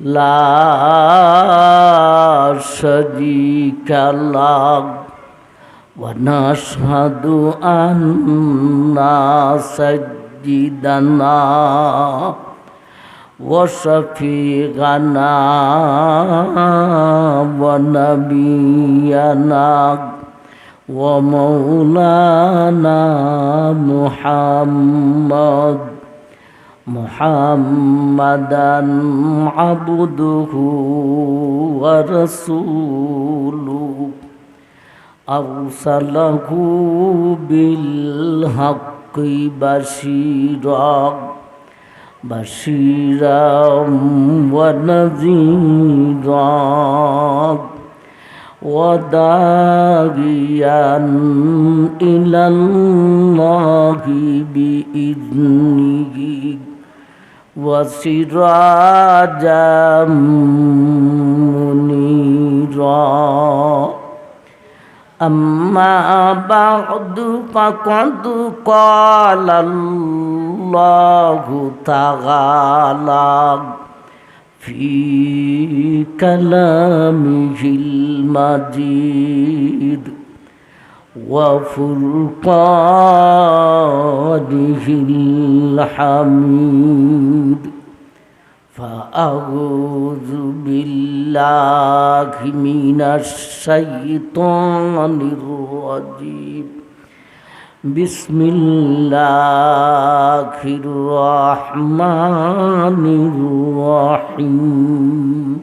لا شريك له ونشهد أن سيدنا وشفيعنا ونبينا ومولانا محمد محمدا عبده ورسوله أرسله بالحق بشيرا بشيرا ونذيرا وداعيا إلى الله بإذنه وسراجا منيرا أما بعد فقد قال الله تعالى في كلامه المجيد وفرقانه الحميد فأعوذ بالله من الشيطان الرجيم بسم الله الرحمن الرحيم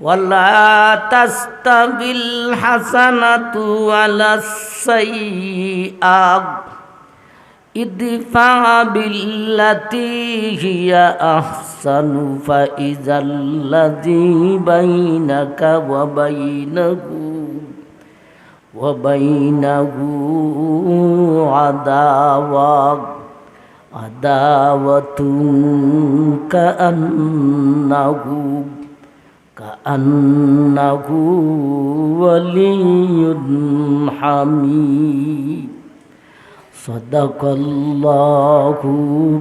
ولا تستوي الحسنة ولا السيئة. ادفع بالتي هي أحسن فإذا الذي بينك وبينه وبينه عداوة عداوة كأنه كأنه ولي حميد صدق الله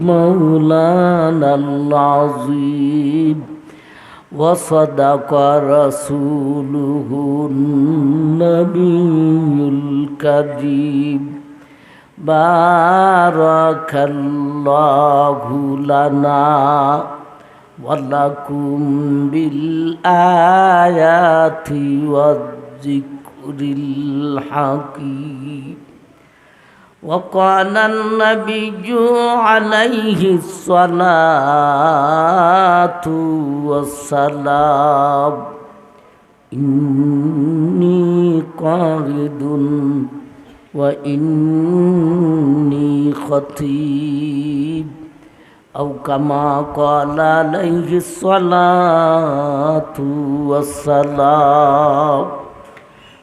مولانا العظيم وصدق رسوله النبي الكريم بارك الله لنا ولكم بالآيات والذكر الحكيم وقال النبي عليه الصلاة والسلام إني قاعد وإني خطيب أو كما قال عليه الصلاة والسلام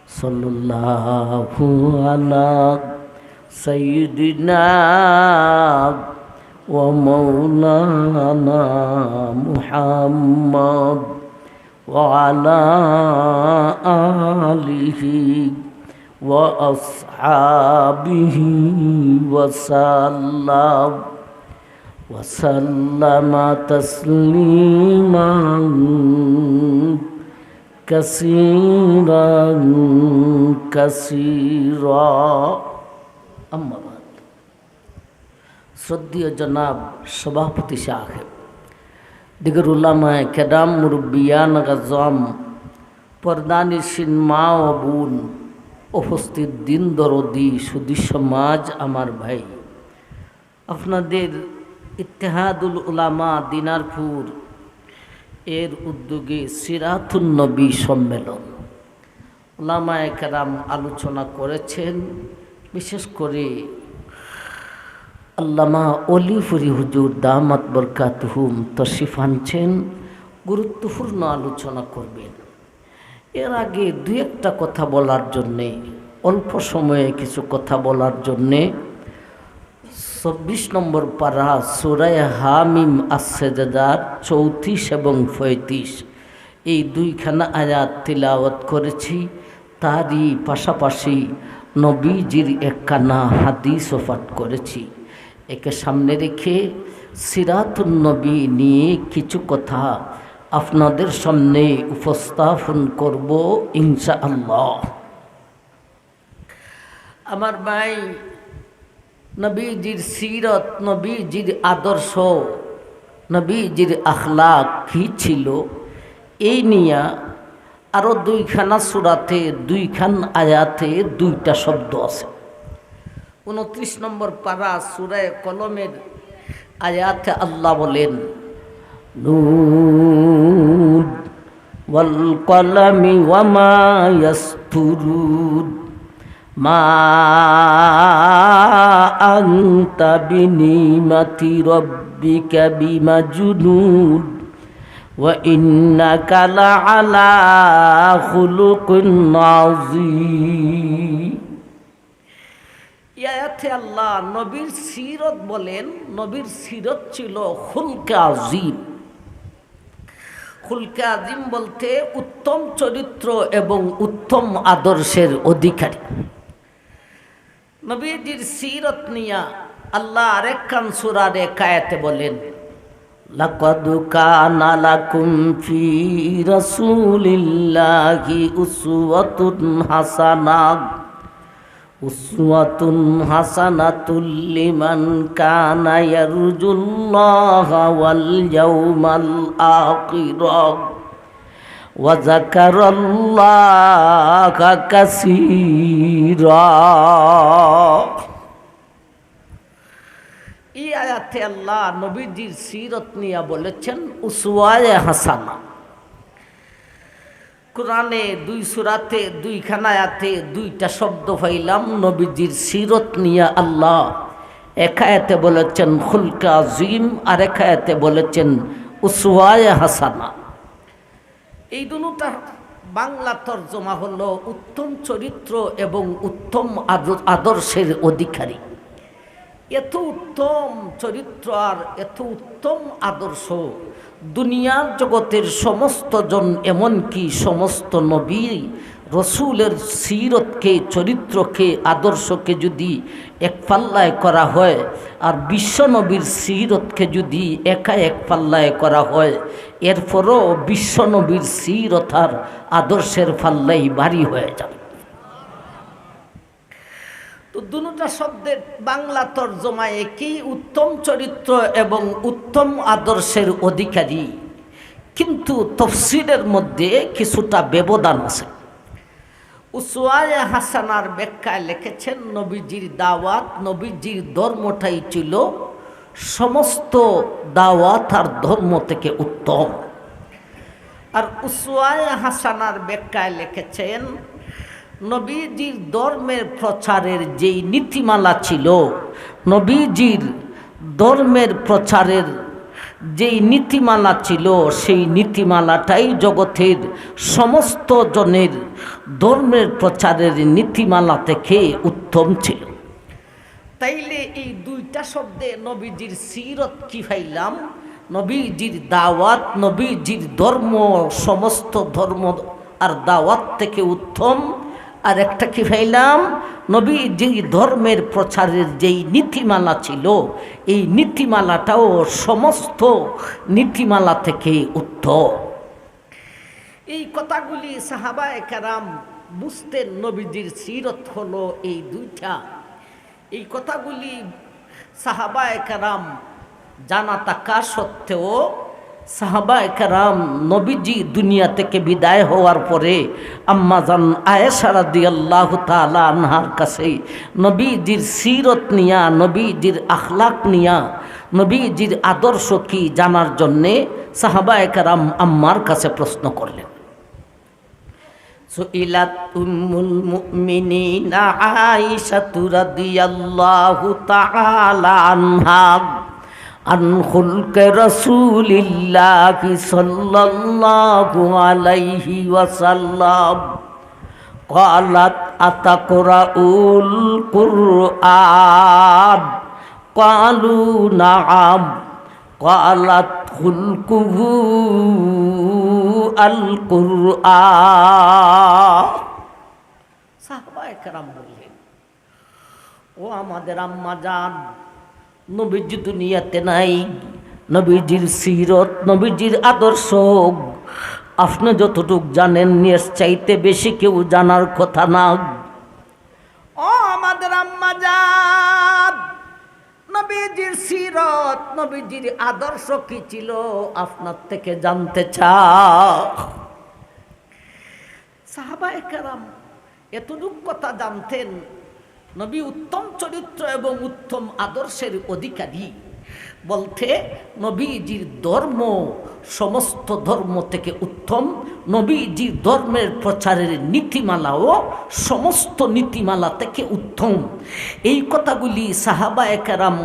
صلى الله على سيدنا ومولانا محمد وعلى آله وأصحابه وسلم. وسلم تسليما كثيرا كثيرا أما بعد শ্রদ্ধীয় জনাব সভাপতি সাহেব দিগর উল্লামায় কেদাম মুরব্বিয়ান গাজম পর্দানিসিন মা ও বোন উপস্থিত দিন দরদি সুদী সমাজ আমার ভাই আপনাদের ইত্তেহাদুল উলামা দিনারপুর। এর উদ্যোগে সিরাতুন নবী সম্মেলন। উলামায় একরাম আলোচনা করেছেন, বিশেষ করে আল্লামা অলিফুরি হুজুর দামাত বরকাত হুম তশিফ আনছেন, গুরুত্বপূর্ণ আলোচনা করবেন। এর আগে দু একটা কথা বলার জন্যে, অল্প সময়ে কিছু কথা বলার জন্যে চব্বিশ নম্বর পারা সুরায় হামিম আসেদার চৌত্রিশ এবং পঁয়ত্রিশ। এই দুইখানা আয়াত তিলাওয়াত করেছি, তারই পাশাপাশি নবীজির একখানা হাদিস পাঠ করেছি। একে সামনে রেখে সিরাতুন নবী নিয়ে কিছু কথা আপনাদের সামনে উপস্থাপন করব ইনশা আল্লাহ আমার ভাই নবীজির সিরত, নবীজির আদর্শ, নবীজির আখলাক কী ছিল? এই নিয়া আরও দুইখানা সুরাতে, দুইখান আয়াতে দুইটা শব্দ আছে। উনত্রিশ নম্বর পারা সুরায় কলমের আয়াতে আল্লাহ বলেন কলমি ওয়ামা ইয়াসতুরুন মা আনতা বিনিমাতি রব্বিকা বিমাজনুন وإنك لعلى خلق عظيم ইয়াতে আল্লাহ নবীর সিরত বলেন নবীর সিরত ছিল খুলকে আজিম খুলকে আজিম বলতে উত্তম চরিত্র এবং উত্তম আদর্শের অধিকারী নবীজির সিরত নিয়া আল্লাহ আরেক কান সুরার একায়াতে বলেন لقد كان لكم في رسول الله أسوة حسنة أسوة حسنة لمن كان يرجو الله واليوم الآخر وذكر الله كثيرا এই আয়াতে আল্লাহ নবীজির সিরত নিয়া বলেছেন উসওয়ায় হাসানা কোরআনে দুই সুরাতে দুইখানা আয়াতে দুইটা শব্দ পাইলাম নবীজির সিরত নিয়া আল্লাহ একায়াতে বলেছেন খুলকা আজিম আর একায়াতে বলেছেন উসওয়ায় হাসানা এই দুটা বাংলা তর্জমা হল উত্তম চরিত্র এবং উত্তম আদর্শের অধিকারী। এত উত্তম চরিত্র আর এত উত্তম আদর্শ, দুনিয়ার জগতের সমস্ত জন এমনকি সমস্ত নবী রসুলের সিরতকে, চরিত্রকে, আদর্শকে যদি এক পাল্লায় করা হয়, আর বিশ্বনবীর সিরতকে যদি একা এক পাল্লায় করা হয়, এরপরও বিশ্বনবীর সিরত আদর্শের পাল্লাই ভারী হয়ে যাবে। তো দুটা শব্দের বাংলা তর্জমায় একই উত্তম চরিত্র এবং উত্তম আদর্শের অধিকারী। কিন্তু তফসিলের মধ্যে কিছুটা ব্যবধান আছে। উসওয়ায় হাসানার ব্যাখ্যায় লিখেছেন, নবীজির দাওয়াত, নবীজির ধর্মটাই ছিল সমস্ত দাওয়াত আর ধর্ম থেকে উত্তম। আর উসওয়ায় হাসানার ব্যাখ্যায় লিখেছেন, নবীজির ধর্মের প্রচারের যেই নীতিমালা ছিল, নবীজির ধর্মের প্রচারের যেই নীতিমালা ছিল, সেই নীতিমালাটাই জগতের সমস্ত জনের ধর্মের প্রচারের নীতিমালা থেকে উত্তম ছিল। তাইলে এই দুইটা শব্দে নবীজির সিরত কি ফাইলাম নবীজির দাওয়াত, নবীজির ধর্ম, সমস্ত ধর্ম আর দাওয়াত থেকে উত্তম। আর একটা কি পাইলাম নবী যেই ধর্মের প্রচারের যেই নীতিমালা ছিল, এই নীতিমালাটাও সমস্ত নীতিমালা থেকে উত্তম এই কথাগুলি সাহাবা একারাম বুঝতেন নবীজির সিরত হলো এই দুইটা। এই কথাগুলি সাহাবা একারাম জানা থাকা সত্ত্বেও সাহাবা একরাম নবীজি দুনিয়া থেকে বিদায় হওয়ার পরে আম্মাজান আয়েশারা দিয়াল্লাহ তালা আনহার কাছে, নবীজির সিরত নিয়া, নবীজির আখলাক নিয়া, নবীজির আদর্শ কি জানার জন্যে সাহাবা একরাম আম্মার কাছে প্রশ্ন করলেন। সুইলাত উম্মুল মুমিনিনা আয়েশা রাদিয়াল্লাহু তাআলা আনহা। عن خلق رسول الله صلى الله عليه وسلم قالت أتقرأ القرآن قالوا نعم قالت خلقه القرآن সাহবা একরাম বললেন ও আমাদের আম্মা যান নবীজি দুনিয়াতে নাই। নবীজির সিরত, নবীজির আদর্শ। আপনি যতটুক জানেন নিয়ে চাইতে বেশি কেউ জানার কথা না। ও আমাদের আম্মা যান নবীজির সিরত, নবীজির আদর্শ কি ছিল আপনার থেকে জানতে চা সাহাবায়ে কেরাম, এতটুক কথা জানতেন নবী উত্তম চরিত্র এবং উত্তম আদর্শের অধিকারী। বলতে, নবীজির ধর্ম সমস্ত ধর্ম থেকে উত্তম, নবীজির ধর্মের প্রচারের নীতিমালাও সমস্ত নীতিমালা থেকে উত্তম। এই কথাগুলি সাহাবা একারাম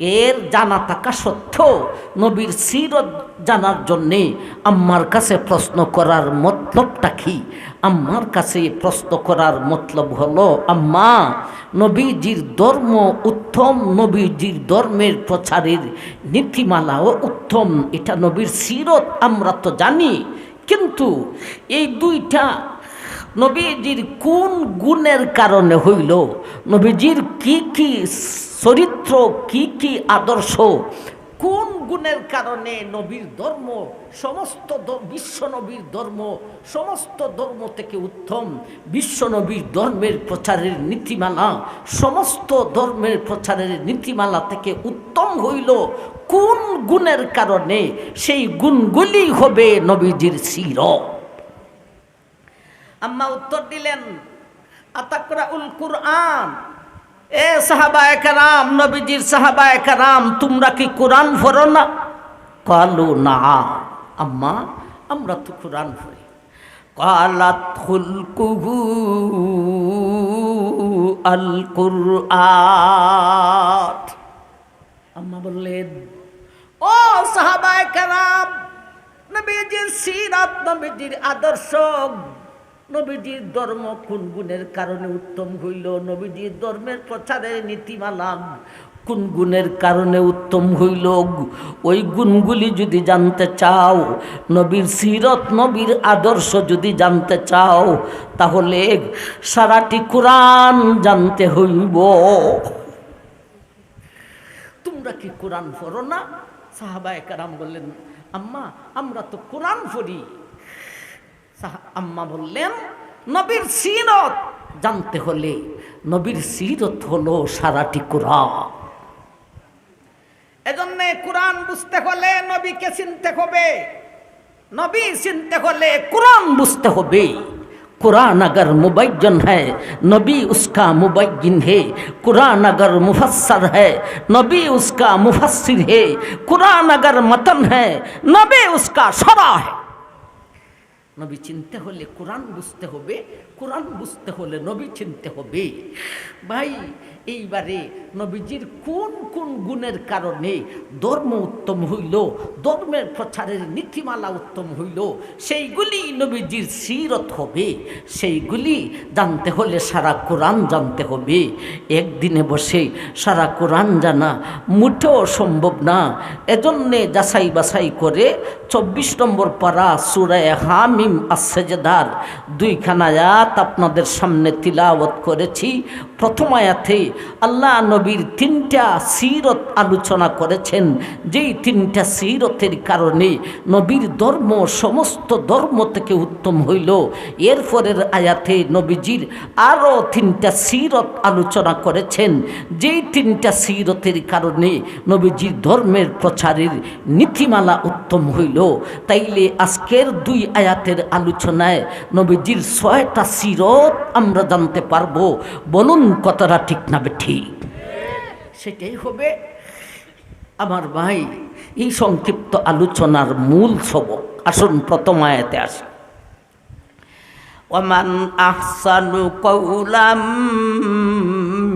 এর জানা থাকা সত্ত্বেও নবীর সিরত জানার জন্যে আম্মার কাছে প্রশ্ন করার মতলবটা কি? আম্মার কাছে প্রশ্ন করার মতলব হলো, আম্মা, নবীজির ধর্ম উত্তম, নবীজির ধর্মের প্রচারের নীতিমালাও উত্তম, এটা নবীর সিরত, আমরা তো জানি। কিন্তু এই দুইটা নবীজির কোন গুণের কারণে হইল? নবীজির কি কি চরিত্র কি কি আদর্শ? কোন গুণের কারণে নবীর ধর্ম, সমস্ত বিশ্ব নবীর ধর্ম, সমস্ত ধর্ম থেকে উত্তম? বিশ্ব নবীর ধর্মের প্রচারের নীতিমালা, সমস্ত ধর্মের প্রচারের নীতিমালা থেকে উত্তম হইল। কোন গুণের কারণে সেই গুণগুলি হবে নবীজির শির? আম্মা উত্তর দিলেন আতাকরা উল কুরআন। এ সাহাবা একরাম নবীজির সাহাবা একরাম তোমরা কি কোরআন পড়ো না? কালু, না। আম্মা, আমরা তো কোরআন পড়ি। কালাত খুলকুহু আল কুরআন আম্মা বললেন, ও সাহাবা একরাম নবীজির সিরাত, নবীজির আদর্শ নবীজির ধর্ম কোন গুণের কারণে উত্তম হইল? নবীজির ধর্মের প্রচারের নীতিমালা কোন গুণের কারণে উত্তম হইল? ওই গুণগুলি যদি জানতে চাও, নবীর সিরত, নবীর আদর্শ যদি জানতে চাও, তাহলে সারাটি কোরআন জানতে হইব। তোমরা কি কোরআন পড়ো না? সাহাবায় কারাম বললেন, আম্মা, আমরা তো কোরআন পড়ি। আম্মা বললেন নবীর সিরত জানতে হলে নবীর সিরত হলো সারাটি কোরআন এজন্য কোরআন বুঝতে হলে নবীকে চিনতে হবে নবী চিনতে হলে কোরআন বুঝতে হবে कुरान अगर मुबैन है नबी उसका मुबैन है कुरान अगर मुफसर है नबी उसका मुफसर है कुरान अगर मतन है नबी उसका शरा है নবী চিনতে হলে কোরআন বুঝতে হবে কোরআন বুঝতে হলে নবী চিনতে হবে। ভাই এইবারে নবীজির কোন কোন গুণের কারণে ধর্ম উত্তম হইল, ধর্মের প্রচারের নীতিমালা উত্তম হইল, সেইগুলি নবীজির সিরত হবে, সেইগুলি জানতে হলে সারা কোরআন জানতে হবে। একদিনে বসে সারা কোরআন জানা মুঠেও সম্ভব না। এজন্যে যাচাই বাছাই করে চব্বিশ নম্বর পারা সুরায় হামিম আসেজদার দুইখানা আয়াত আপনাদের সামনে তিলাওয়াত করেছি। প্রথম আয়াতে আল্লাহ নবীর তিনটা সিরত আলোচনা করেছেন। যেই তিনটা সিরতের কারণে নবীর ধর্ম, সমস্ত ধর্ম থেকে উত্তম হইল। এরপরের আয়াতে নবীজির আরও তিনটা সিরত আলোচনা করেছেন। যেই তিনটা সিরতের কারণে নবীজির ধর্মের প্রচারের নীতিমালা উত্তম হইল। তাইলে আজকের দুই আয়াতের আলোচনায় নবীজির ছয়টা সিরত আমরা জানতে পারব। বলুন কতটা ঠিক না ঠিক। সেটাই হবে আমার ভাই। এই সংক্ষিপ্ত আলোচনার মূল সবক। আসুন প্রথম আয়াতে আসি। ওমান আহসানু কৌলাম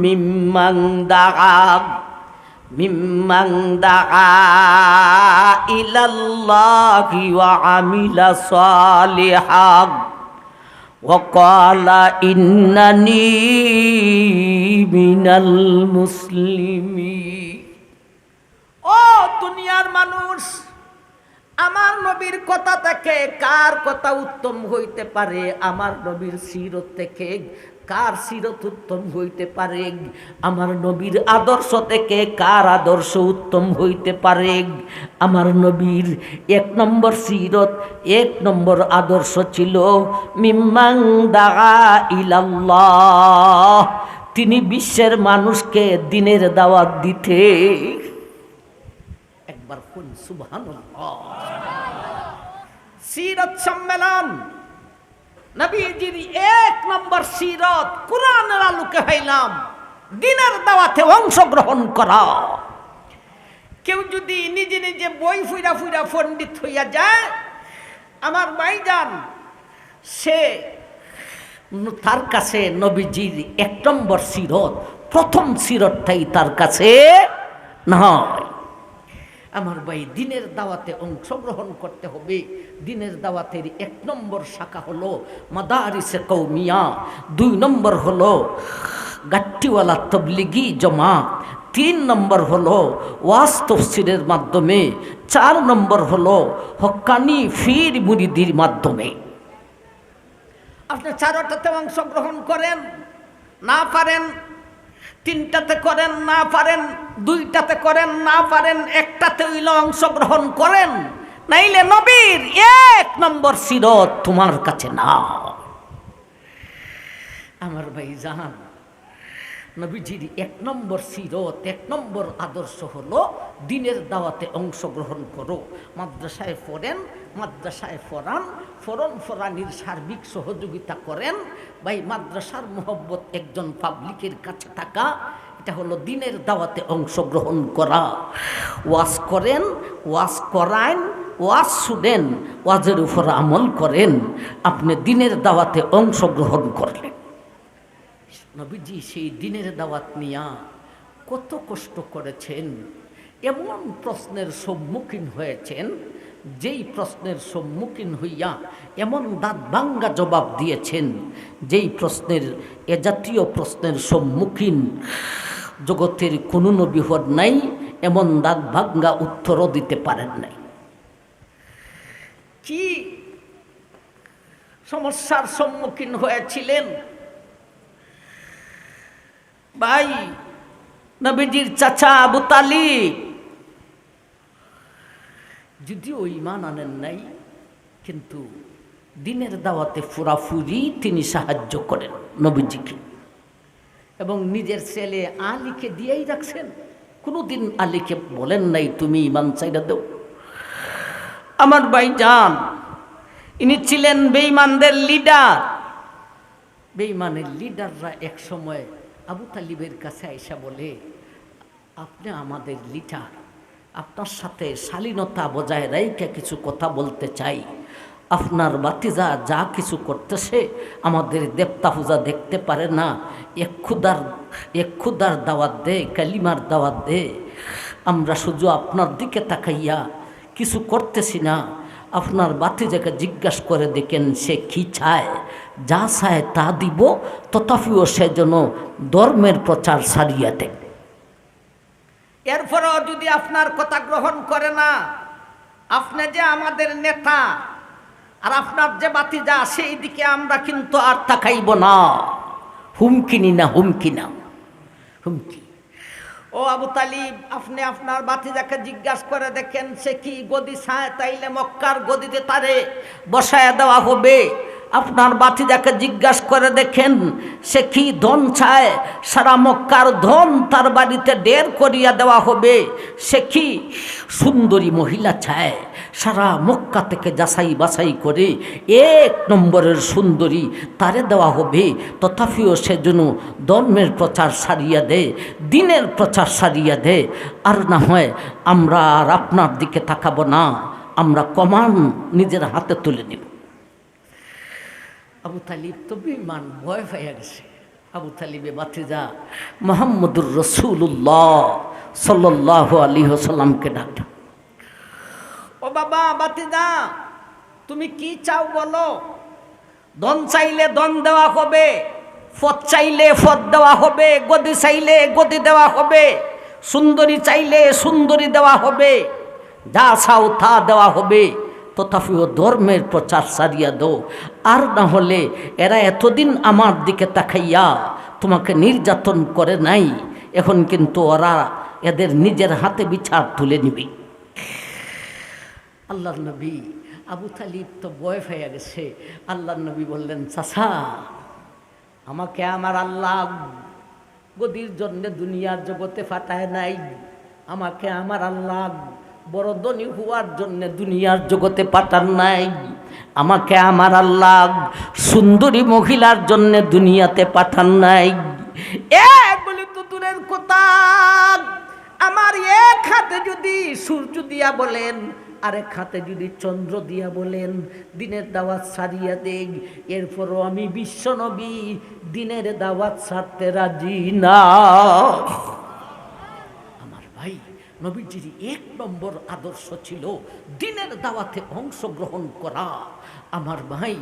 মিম্মাং মিম্মাং ইলাল্লাহি ওয়া আমিলা সালিহান وقال إنني من المسلمين ও দুনিয়ার মানুষ আমার নবীর কথা থেকে কার কথা উত্তম হইতে পারে আমার নবীর সিরত থেকে কার সিরত উত্তম হইতে পারে? আমার নবীর আদর্শ থেকে কার আদর্শ উত্তম হইতে পারে? আমার নবীর এক নম্বর সিরত এক নম্বর আদর্শ ছিল মিম্মাং দাগা ইলাল্লাহ তিনি বিশ্বের মানুষকে দিনের দাওয়াত দিতে। একবার কোন সুবহানাল্লাহ সিরত সম্মেলন। নবীজির এক নম্বর সিরত কোরআনের আলোকে হইলাম। দিনের দাওয়াতে অংশগ্রহণ করা। কেউ যদি নিজে নিজে বই ফুইরা ফুইরা পণ্ডিত হইয়া যায়, আমার ভাইজান সে তার কাছে নবীজির এক নম্বর সিরত, প্রথম সিরতটাই তার কাছে নয় আমার ভাই, দিনের দাওয়াতে অংশগ্রহণ করতে হবে। দিনের দাওয়াতের এক নম্বর শাখা হলো মাদারিসে কৌমিয়া দুই নম্বর হলো গাট্টিওয়ালা তবলিগি জমা, তিন নম্বর হলো ওয়াস তফসিরের মাধ্যমে, চার নম্বর হলো হক্কানি ফির মুরিদির মাধ্যমে। আপনি চারটাতে অংশগ্রহণ করেন, না পারেন তিনটাতে করেন, না পারেন, দুইটাতে করেন, না পারেন, একটাতে হইল অংশগ্রহণ করেন। নাইলে নবীর এক নম্বর সিরত তোমার কাছে না। আমার ভাই জাহান নবীজির এক নম্বর সিরত, এক নম্বর আদর্শ হলো দিনের দাওয়াতে অংশগ্রহণ করো। মাদ্রাসায় পড়েন, মাদ্রাসায় ফরান ফরন ফরানির সার্বিক সহযোগিতা করেন ভাই, মাদ্রাসার মোহব্বত একজন পাবলিকের কাছে থাকা, এটা হলো দিনের দাওয়াতে অংশগ্রহণ করা। ওয়াজ করেন, ওয়াজ করায়েন ওয়াজ শুনেন, ওয়াজের উপর আমল করেন, আপনি দিনের দাওয়াতে অংশগ্রহণ করলেন। নবীজি সেই দিনের দাওয়াত নিয়া কত কষ্ট করেছেন, এমন প্রশ্নের সম্মুখীন হয়েছেন যেই প্রশ্নের সম্মুখীন হইয়া এমন দাঁত ভাঙ্গা জবাব দিয়েছেন, যেই প্রশ্নের, এ জাতীয় প্রশ্নের সম্মুখীন জগতের কোনো নবিহর নাই, এমন দাঁত ভাঙ্গা উত্তরও দিতে পারেন নাই। কি সমস্যার সম্মুখীন হয়েছিলেন? ভাই, নবীজির চাচা আবু তালিব যদিও ইমান আনেন নাই, কিন্তু দিনের দাওয়াতে ফুরাফুরি তিনি সাহায্য করেন নবীজিকে। এবং নিজের ছেলে আলীকে দিয়েই রাখছেন। কোনোদিন আলীকে বলেন নাই, তুমি ইমান চাইরা দেও। আমার ভাই যান ইনি ছিলেন বেইমানদের লিডার বেইমানের লিডাররা এক সময় আবু তালিবের কাছে আইসা বলে, আপনি আমাদের লিডার আপনার সাথে শালীনতা বজায় রাইকে কিছু কথা বলতে চাই। আপনার বাতিজা যা কিছু করতেছে, আমাদের দেবতা পূজা দেখতে পারে না। এক ক্ষুদার দাওয়াত দে, কালিমার দাওয়াত দে। আমরা শুধু আপনার দিকে তাকাইয়া কিছু করতেছি না। আপনার বাতিজাকে জিজ্ঞাসা করে দেখেন সে কি চায়। যা চায় তা দিব, তথাপিও সে যেন ধর্মের প্রচার সারিয়া দেয়। এরপরেও যদি আপনার কথা গ্রহণ করে না, আপনি যে আমাদের নেতা আর আপনার যে বাতিজা সেই দিকে আমরা কিন্তু আর তাকাইব না। হুমকি নি না, হুমকি না। হুমকি। ও আবু তালিব, আপনি আপনার বাতিজাকে জিজ্ঞাসা করে দেখেন, সে কি গদি ছায় তাইলে মক্কার গদিতে তারে বসায় দেওয়া হবে? আপনার বাতিজাকে জিজ্ঞাসা করে দেখেন, সে কি ধন চায়? সারা মক্কার ধন তার বাড়িতে ডের করিয়া দেওয়া হবে। সে কি সুন্দরী মহিলা চায়? সারা মক্কা থেকে যাচাই বাছাই করে এক নম্বরের সুন্দরী তারে দেওয়া হবে। তথাপিও সে যেন ধর্মের প্রচার সারিয়া দেয় দিনের প্রচার সারিয়া দেয় আর না হয় আমরা আর আপনার দিকে তাকাবো না, আমরা কমান নিজের হাতে তুলে নিব। আবু তালিব তো বিমান ভয় পাইয়া গেছে। আবু তালিবে বাতিজা মোহাম্মদুর রসুল্লাহ সাল্লাহ আলী সাল্লামকে ডাক। ও বাবা বাতিজা তুমি কি চাও বলো? ধন চাইলে ধন দেওয়া হবে ফদ চাইলে ফদ দেওয়া হবে, গদি চাইলে গদি দেওয়া হবে, সুন্দরী চাইলে সুন্দরী দেওয়া হবে, যা চাও তা দেওয়া হবে। তথাপিও ধর্মের প্রচার সারিয়া দো আর না হলে এরা এতদিন আমার দিকে তাকাইয়া তোমাকে নির্যাতন করে নাই। এখন কিন্তু ওরা এদের নিজের হাতে বিচার তুলে নিবি। আল্লাহ নবী আবু তালিব তো বয় হয়ে গেছে। আল্লাহ নবী বললেন চাষা আমাকে আমার আল্লাহ গদির জন্য দুনিয়ার জগতে ফাটায় নাই। আমাকে আমার আল্লাহ বড় ধনী হওয়ার জন্য দুনিয়ার জগতে পাঠান নাই। আমাকে আমার আল্লাহ সুন্দরী মহিলার জন্য দুনিয়াতে পাঠান নাই। এগুলি তো দূরের কথা, আমার এক হাতে যদি সূর্য দিয়া বলেন, আরেক হাতে যদি চন্দ্র দিয়া বলেন, দিনের দাওয়াত সারিয়া দেই, এরপরও আমি বিশ্বনবী দিনের দাওয়াত সারতে রাজি না। আমার ভাই নবীজির এক নম্বর আদর্শ ছিল দিনের দাওয়াতে অংশগ্রহণ করা। আমার ভাই,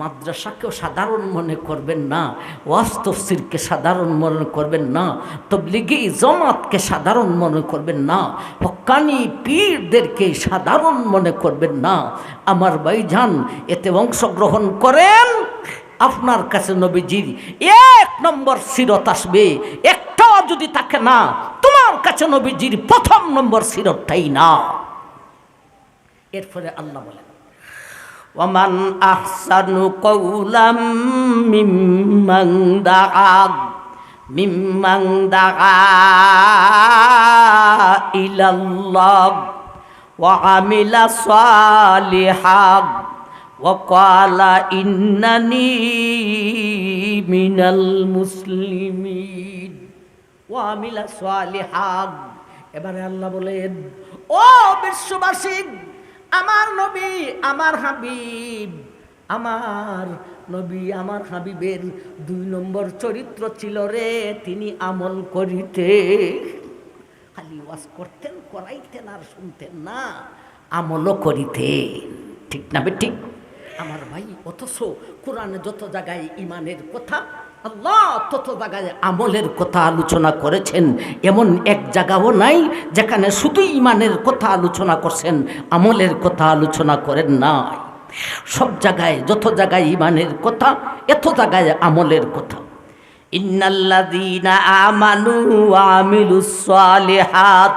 মাদ্রাসাকেও সাধারণ মনে করবেন না ওয়াস্তফসিরকে সাধারণ মনে করবেন না, তবলিগি জমাতকে সাধারণ মনে করবেন না, হকানি পীরদেরকে সাধারণ মনে করবেন না। আমার ভাইজান, এতে অংশগ্রহণ করেন, আপনার কাছে নবীজির এক নম্বর সিরত আসবে। একটাও যদি থাকে না কাছে নবীজির প্রথম নম্বর সিরতটাই না এরপরে আল্লাহ বলেন ওমান আহসানু কৌলাম মিম্মাং দাআ মিম্মাং দাআ ইলাল্লাহ ওয়া আমিলা সালিহান وقال إنني من المسلمين এবারে আল্লাহ বলেন, ও বিশ্ববাসী, আমার নবী, আমার হাবিব, আমার নবী, আমার হাবিবের দুই নম্বর চরিত্র ছিল রে, তিনি আমল করিতে খালি ওয়াজ করতেন, করাইতেন আর শুনতেন না, আমলও করিতেন। ঠিক না বে ঠিক আমার ভাই, অথচ কোরআনে যত জায়গায় ইমানের কথা আল্লাহ তত জায়গায় আমলের কথা আলোচনা করেছেন এমন এক জায়গাও নাই যেখানে শুধু ইমানের কথা আলোচনা করছেন আমলের কথা আলোচনা করেন নাই সব জায়গায় যত জায়গায় ইমানের কথা এত জায়গায় আমলের কথা ইন্নাল্লাযীনা আমানু ওয়া আমিলুস সালিহাত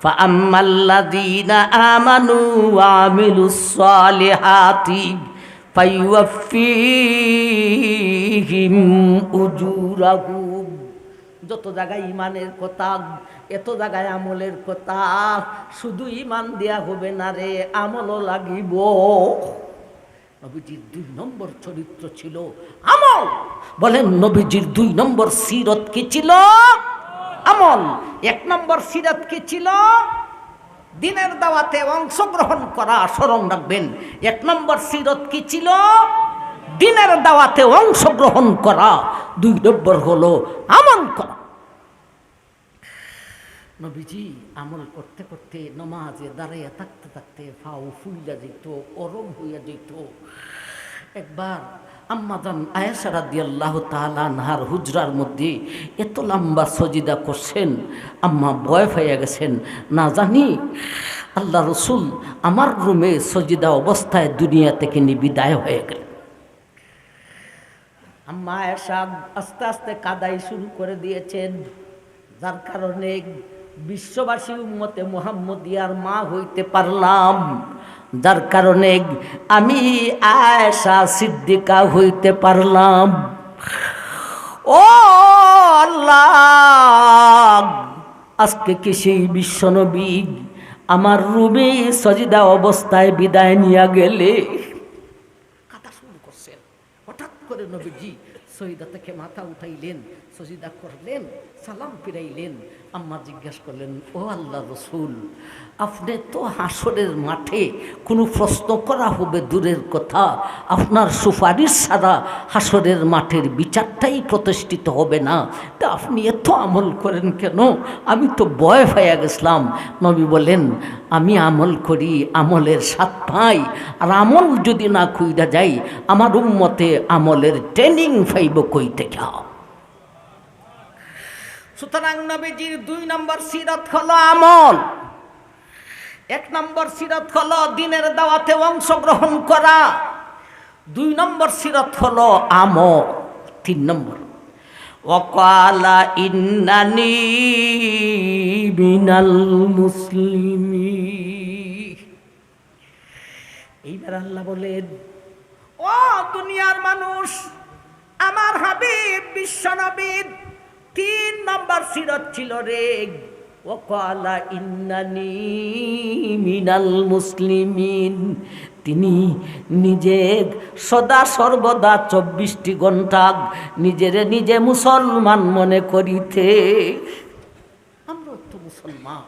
فأما الذين آمنوا وعملوا الصالحات فيوفيهم أجورهم যত জায়গায় ইমানের কথা, এত জায়গায় আমলের কথা, শুধু ইমান দেয়া হবে না রে, আমলও লাগিব। নবীজির দুই নম্বর চরিত্র ছিল আমল। বলেন, নবীজির দুই নম্বর সিরত কি ছিল? আমল। এক নম্বর সিরাত কি ছিল? দিনের দাওয়াতে অংশগ্রহণ করা স্মরণ রাখবেন। এক নম্বর সিরত কি ছিল? দিনের দাওয়াতে অংশগ্রহণ করা। দুই নম্বর হলো আমল করা। নবীজি আমল করতে করতে নমাজে দাঁড়াইয়া থাকতে থাকতে ফাউ ফুইলা যেত অরম হইয়া যেত একবার আম্মাদান আয়াসারা দিয়াল্লাহ তালানহার হুজরার মধ্যে এত লম্বা সজিদা করছেন, আম্মা ভয় পাইয়া গেছেন, না জানি, আল্লাহ রসুল আমার রুমে সজিদা অবস্থায় দুনিয়া থেকে নিবিদায় হয়ে গেলেন। আম্মা আয়েশা আস্তে আস্তে কাদাই শুরু করে দিয়েছেন, যার কারণে বিশ্ববাসী উম্মতে মোহাম্মদিয়ার মা হইতে পারলাম। যার কারণে আমি আয়েশা সিদ্দিকা হইতে পারলাম। ও আল্লাহ, আজকে কি সেই বিশ্বনবী আমার রুমে সজিদা অবস্থায় বিদায় নিয়ে গেলে? কথা শুরু করছেন। হঠাৎ করে নবীজি সহিদা থেকে মাথা উঠাইলেন। সজিদা করলেন, সালাম ফিরাইলেন। আম্মা জিজ্ঞাসা করলেন, ও আল্লাহ রসুল, আপনি তো হাসরের মাঠে কোনো প্রশ্ন করা হবে দূরের কথা। আপনার সুপারিশ ছাড়া হাসরের মাঠের বিচারটাই প্রতিষ্ঠিত হবে না। তা আপনি এত আমল করেন কেন? আমি তো ভয় হয়ে গেছিলাম। নবী বলেন আমি আমল করি, আমলের স্বাদ পাই। আর আমল যদি না খুইরা যাই, আমার উম্মতে আমলের ট্রেনিং পাইব কই থেকে? সুতরাং নবীজির দুই নম্বর সিরত হলো আমল। এক নম্বর সিরত হলো দিনের দাওয়াতে অংশগ্রহণ করা। দুই নম্বর সিরত হলো আমল। তিন নম্বর ওকালা ইন্নানি বিনাল মুসলিমি এইবার আল্লাহ বলেন, ও দুনিয়ার মানুষ, আমার হাবিব বিশ্বনবীর তিন নম্বর সিরত ছিল রে ও কলা ইন্নানি মিনাল মুসলিমিন। তিনি নিজে সদা সর্বদা চব্বিশটি ঘণ্টা নিজেরে নিজে মুসলমান মনে করিতে। আমরা তো মুসলমান,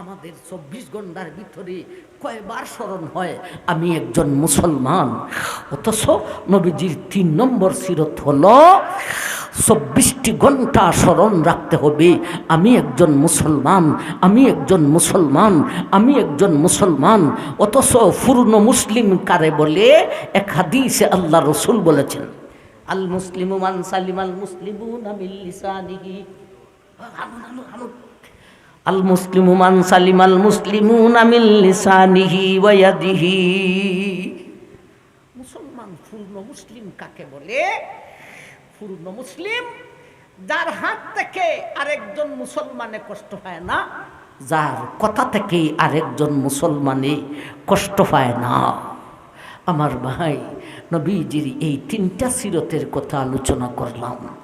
আমাদের চব্বিশ ঘণ্টার ভিতরে কয়বার স্মরণ হয়, আমি একজন মুসলমান। অথচ নবীজির তিন নম্বর সিরত হল, চব্বিশটি ঘণ্টা স্মরণ রাখতে হবে, আমি একজন মুসলমান, আমি একজন মুসলমান, আমি একজন মুসলমান। অথচ পূর্ণ মুসলিম কারে বলে? এক হাদিসে আল্লাহ রসুল বলেছেন, আল মুসলিম সালিম আল মুসলিমু আল মুসলিমু মান সালিম আল মুসলিমু মুসলমান পূর্ণ মুসলিম কাকে বলে? পূর্ণ মুসলিম, যার হাত থেকে আরেকজন মুসলমানে কষ্ট পায় না, যার কথা থেকে আরেকজন মুসলমানে কষ্ট পায় না। আমার ভাই নবীজির এই তিনটা সিরতের কথা আলোচনা করলাম।